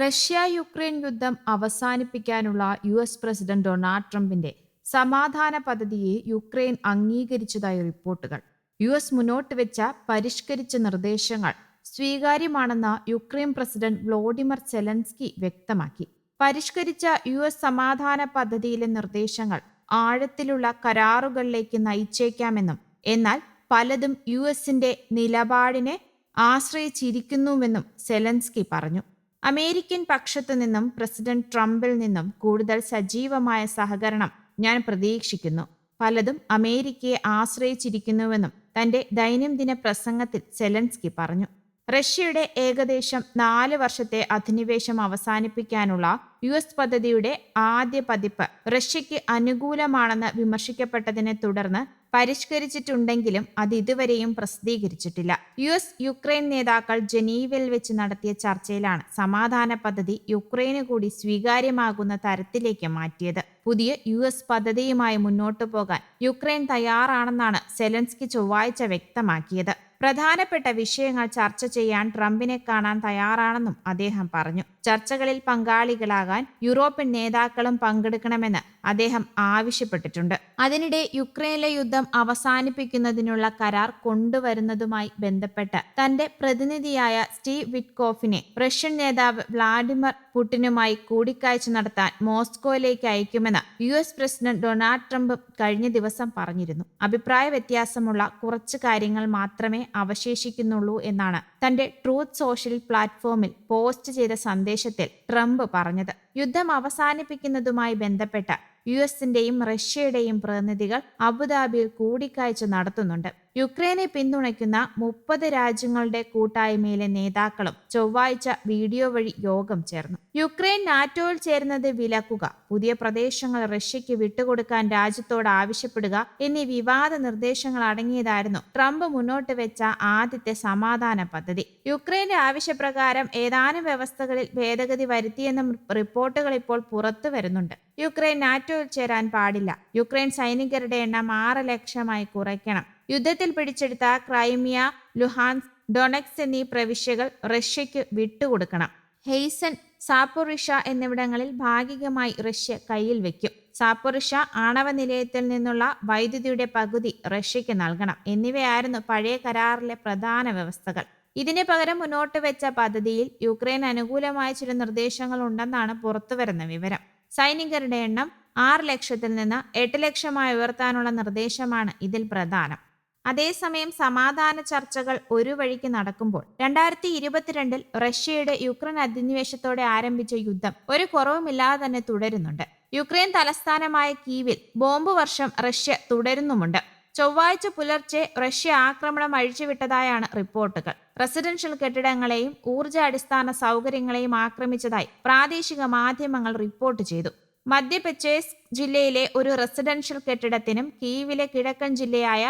Russia Ukraine യുദ്ധം അവസാനിപ്പിക്കാനുള്ള U S president Donald ട്രംപിന്റെ സമാധാന പദ്ധതിയെ യുക്രൈൻ അംഗീകരിച്ചതായി റിപ്പോർട്ടുകൾ. യു എസ് മുന്നോട്ട് വെച്ച പരിഷ്കരിച്ച നിർദ്ദേശങ്ങൾ സ്വീകാര്യമാണെന്ന് യുക്രൈൻ പ്രസിഡന്റ് വ്ളോഡിമർ സെലൻസ്കി വ്യക്തമാക്കി. പരിഷ്കരിച്ച യു എസ് സമാധാന പദ്ധതിയിലെ നിർദ്ദേശങ്ങൾ ആഴത്തിലുള്ള കരാറുകളിലേക്ക് നയിച്ചേക്കാമെന്നും എന്നാൽ പലതും യു എസിന്റെ നിലപാടിനെ ആശ്രയിച്ചിരിക്കുന്നുവെന്നും സെലൻസ്കി പറഞ്ഞു. അമേരിക്കൻ പക്ഷത്തു നിന്നും പ്രസിഡന്റ് ട്രംപിൽ നിന്നും കൂടുതൽ സജീവമായ സഹകരണം ഞാൻ പ്രതീക്ഷിക്കുന്നു. പലതും അമേരിക്കയെ ആശ്രയിച്ചിരിക്കുന്നുവെന്നും തന്റെ ദൈനംദിന പ്രസംഗത്തിൽ സെലൻസ്കി പറഞ്ഞു. റഷ്യയുടെ ഏകദേശം നാല് വർഷത്തെ അധിനിവേശം അവസാനിപ്പിക്കാനുള്ള യു എസ് പദ്ധതിയുടെ ആദ്യ പതിപ്പ് റഷ്യയ്ക്ക് അനുകൂലമാണെന്ന് വിമർശിക്കപ്പെട്ടതിനെ തുടർന്ന് പരിഷ്കരിച്ചിട്ടുണ്ടെങ്കിലും അത് ഇതുവരെയും പ്രസിദ്ധീകരിച്ചിട്ടില്ല. യു എസ് യുക്രൈൻ നേതാക്കൾ ജനീവിൽ വെച്ച് നടത്തിയ ചർച്ചയിലാണ് സമാധാന പദ്ധതി യുക്രൈന് കൂടി സ്വീകാര്യമാകുന്ന തരത്തിലേക്ക് മാറ്റിയത്. പുതിയ യു എസ് പദ്ധതിയുമായി മുന്നോട്ടു പോകാൻ യുക്രൈൻ തയ്യാറാണെന്നാണ് സെലൻസ്കി ചൊവ്വാഴ്ച വ്യക്തമാക്കിയത്. പ്രധാനപ്പെട്ട വിഷയങ്ങൾ ചർച്ച ചെയ്യാൻ ട്രംപിനെ കാണാൻ തയ്യാറാണെന്നും അദ്ദേഹം പറഞ്ഞു. ചർച്ചകളിൽ പങ്കാളികളാകാൻ യൂറോപ്യൻ നേതാക്കളും പങ്കെടുക്കണമെന്ന് അദ്ദേഹം ആവശ്യപ്പെട്ടിട്ടുണ്ട്. അതിനിടെ യുക്രൈനിലെ യുദ്ധം അവസാനിപ്പിക്കുന്നതിനുള്ള കരാർ കൊണ്ടുവരുന്നതുമായി ബന്ധപ്പെട്ട് തന്റെ പ്രതിനിധിയായ സ്റ്റീവ് വിറ്റ്കോഫിനെ റഷ്യൻ നേതാവ് വ്ളാഡിമിർ പുടിനുമായി കൂടിക്കാഴ്ച നടത്താൻ മോസ്കോയിലേക്ക് അയക്കുമെന്ന് U S president Donald Trump കഴിഞ്ഞ ദിവസം പറഞ്ഞിരുന്നു. അഭിപ്രായ വ്യത്യാസമുള്ള കുറച്ച് കാര്യങ്ങൾ മാത്രമേ അവശേഷിക്കുന്നുള്ളൂ എന്നാണ് തന്റെ ട്രൂത്ത് സോഷ്യൽ പ്ലാറ്റ്ഫോമിൽ പോസ്റ്റ് ചെയ്ത സന്ദേശത്തിൽ ട്രംപ് പറഞ്ഞത്. യുദ്ധം അവസാനിപ്പിക്കുന്നതുമായി ബന്ധപ്പെട്ട യു എസിന്റെയും റഷ്യയുടെയും പ്രതിനിധികൾ അബുദാബിയിൽ കൂടിക്കാഴ്ച നടത്തുന്നുണ്ട്. യുക്രൈനെ പിന്തുണയ്ക്കുന്ന മുപ്പത് രാജ്യങ്ങളുടെ കൂട്ടായ്മയിലെ നേതാക്കളും ചൊവ്വാഴ്ച വീഡിയോ വഴി യോഗം ചേർന്നു. യുക്രൈൻ നാറ്റോയിൽ ചേരുന്നത് വിലക്കുക പുതിയ പ്രദേശങ്ങൾ റഷ്യയ്ക്ക് വിട്ടുകൊടുക്കാൻ രാജ്യത്തോട് ആവശ്യപ്പെടുക എന്നീ വിവാദ നിർദ്ദേശങ്ങൾ അടങ്ങിയതായിരുന്നു ട്രംപ് മുന്നോട്ട് വെച്ച ആദ്യത്തെ സമാധാന പദ്ധതി. യുക്രൈന്റെ ആവശ്യപ്രകാരം ഏതാനും വ്യവസ്ഥകളിൽ ഭേദഗതി വരുത്തിയെന്നും റിപ്പോർട്ടുകൾ ഇപ്പോൾ പുറത്തു വരുന്നുണ്ട്. യുക്രൈൻ നാറ്റോയിൽ ചേരാൻ പാടില്ല. യുക്രൈൻ സൈനികരുടെ എണ്ണം ആറ് ലക്ഷമായി കുറയ്ക്കണം. യുദ്ധത്തിൽ പിടിച്ചെടുത്ത ക്രൈമിയ ലുഹാൻസ് ഡൊണക്സ് എന്നീ പ്രവിശ്യകൾ റഷ്യയ്ക്ക് വിട്ടുകൊടുക്കണം. ഹെയ്സൺ സാപ്പുറിഷ എന്നിവിടങ്ങളിൽ ഭാഗികമായി റഷ്യ കയ്യിൽ വെക്കും. സാപ്പുറിഷ ആണവ നിലയത്തിൽ നിന്നുള്ള വൈദ്യുതിയുടെ പകുതി റഷ്യയ്ക്ക് നൽകണം. എന്നിവയായിരുന്നു പഴയ കരാറിലെ പ്രധാന വ്യവസ്ഥകൾ. ഇതിന് പകരം മുന്നോട്ട് വെച്ച പദ്ധതിയിൽ യുക്രൈൻ അനുകൂലമായ ചില നിർദ്ദേശങ്ങൾ ഉണ്ടെന്നാണ് പുറത്തുവരുന്ന വിവരം. സൈനികരുടെ എണ്ണം ആറ് ലക്ഷത്തിൽ നിന്ന് എട്ട് ലക്ഷമായി ഉയർത്താനുള്ള നിർദ്ദേശമാണ് ഇതിൽ പ്രധാനം. അതേസമയം സമാധാന ചർച്ചകൾ ഒരു വഴിക്ക് നടക്കുമ്പോൾ രണ്ടായിരത്തി ഇരുപത്തിരണ്ടിൽ റഷ്യയുടെ യുക്രൈൻ അധിനിവേശത്തോടെ ആരംഭിച്ച യുദ്ധം ഒരു കുറവുമില്ലാതെ തന്നെ തുടരുന്നുണ്ട്. യുക്രൈൻ തലസ്ഥാനമായ കീവിൽ ബോംബ് വർഷം റഷ്യ തുടരുന്നുമുണ്ട്. ചൊവ്വാഴ്ച പുലർച്ചെ റഷ്യ ആക്രമണം അഴിച്ചുവിട്ടതായാണ് റിപ്പോർട്ടുകൾ. റെസിഡൻഷ്യൽ കെട്ടിടങ്ങളെയും ഊർജ അടിസ്ഥാന സൗകര്യങ്ങളെയും ആക്രമിച്ചതായി പ്രാദേശിക മാധ്യമങ്ങൾ റിപ്പോർട്ട് ചെയ്തു. മധ്യപെച്ചേസ് ജില്ലയിലെ ഒരു റെസിഡൻഷ്യൽ കെട്ടിടത്തിനും കീവിലെ കിഴക്കൻ ജില്ലയായ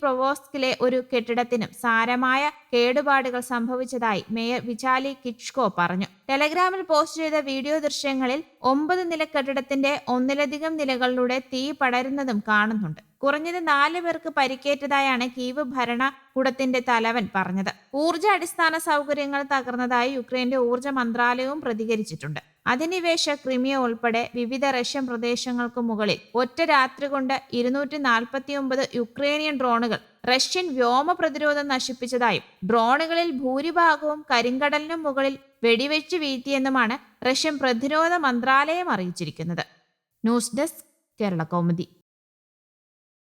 പ്രൊവോസ്കിലെ ഒരു കെട്ടിടത്തിനും സാരമായ കേടുപാടുകൾ സംഭവിച്ചതായി മേയർ വിചാലി കിച്ച്കോ പറഞ്ഞു. ടെലഗ്രാമിൽ പോസ്റ്റ് ചെയ്ത വീഡിയോ ദൃശ്യങ്ങളിൽ ഒമ്പത് നില കെട്ടിടത്തിന്റെ ഒന്നിലധികം നിലകളിലൂടെ തീ പടരുന്നതും കാണുന്നുണ്ട്. കുറഞ്ഞത് നാല് പേർക്ക് പരിക്കേറ്റതായാണ് കീവ് ഭരണകൂടത്തിന്റെ തലവൻ പറഞ്ഞത്. ഊർജ അടിസ്ഥാന സൗകര്യങ്ങൾ തകർന്നതായി യുക്രൈന്റെ ഊർജ മന്ത്രാലയവും പ്രതികരിച്ചിട്ടുണ്ട്. അധിനിവേശ ക്രിമിയ ഉൾപ്പെടെ വിവിധ റഷ്യൻ പ്രദേശങ്ങൾക്ക് മുകളിൽ ഒറ്റ രാത്രി കൊണ്ട് ഇരുന്നൂറ്റി നാൽപ്പത്തിയൊമ്പത് യുക്രേനിയൻ ഡ്രോണുകൾ റഷ്യൻ വ്യോമ പ്രതിരോധം നശിപ്പിച്ചതായും ഡ്രോണുകളിൽ ഭൂരിഭാഗവും കരിങ്കടലിനും മുകളിൽ വെടിവെച്ച് വീഴ്ത്തിയെന്നുമാണ് റഷ്യൻ പ്രതിരോധ മന്ത്രാലയം അറിയിച്ചിരിക്കുന്നത്. News desk Kerala Kaumudi.